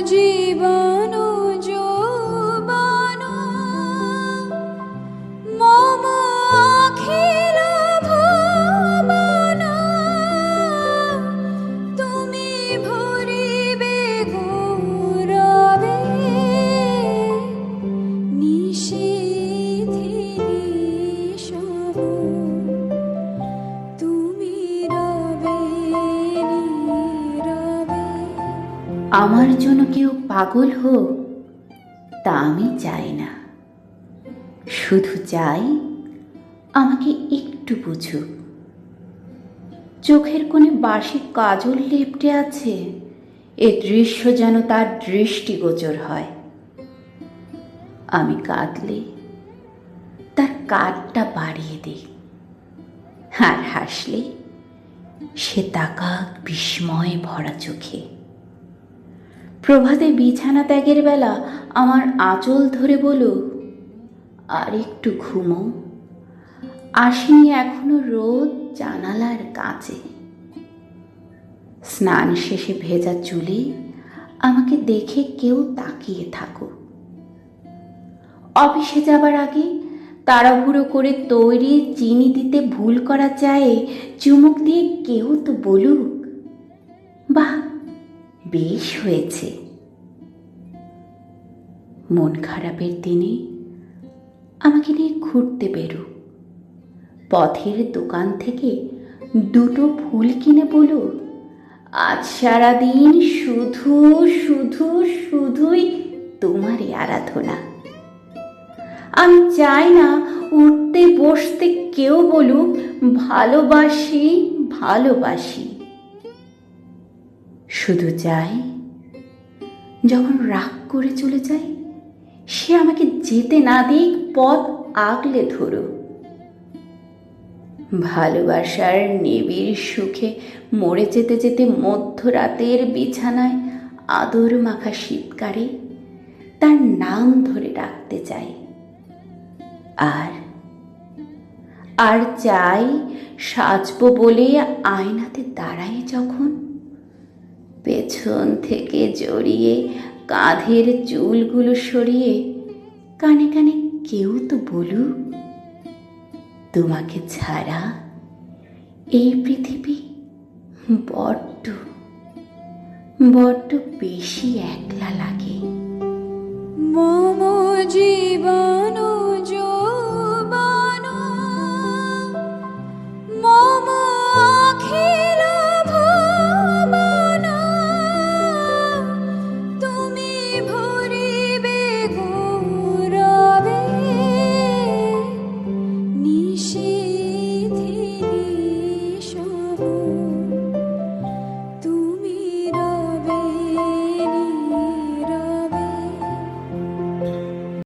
জীবন আমার জন্য কেউ পাগল হোক, তা আমি চাই না। শুধু চাই আমাকে একটু বুঝুক চোখের কোণে বাসি কাজল লেপটে আছে, এ দৃশ্য যেন তার দৃষ্টিগোচর হয়। আমি কাঁদলে তার কাঠটা বাড়িয়ে দিই, আর হাসলে সে তাকাক বিস্ময়ে ভরা চোখে। প্রভাতে বিছানা ত্যাগের বেলা আমার আঁচল ধরে বলো আর একটু ঘুমো। আসেনি এখনও রোদ জানালার কাছে। স্নান শেষে ভেজা চুলে আমাকে দেখে কেউ তাকিয়ে থাকো অফিসে যাবার আগে তাড়াহুড়ো করে তৈরি চিনি দিতে ভুল করা চায়ে চুমুক দিয়ে কেউ তো বলুক, বাহ বেশ হয়েছে। মন খারাপের দিনে আমাকে নিয়ে ঘুরতে বেরো। পথের দোকান থেকে দুটো ফুল কিনে বলো। আজ সারাদিন শুধু শুধু, শুধুই তোমারই আরাধনা। আমি চাই না উঠতে, বসতে কেউ বলুক, ভালোবাসি ভালোবাসি। শুধু চাই যখন রাগ করে চলে যাই সে আমাকে যেতে না দিক পথ আগলে ধরো ভালোবাসার নিবিড় সুখে মরে যেতে যেতে মধ্যরাতের বিছানায় আদর মাখা শীতকারে তার নাম ধরে ডাকতে চাই আর আর চাই সাজবো বলে আয়নাতে দাঁড়াই যখন পেছন থেকে জড়িয়ে কাঁধের চুলগুলো সরিয়ে কানে কানে কেউ তো বলুক, তোমাকে ছাড়া এই পৃথিবী বড্ড বড্ড বেশি একলা লাগে। মম জীবন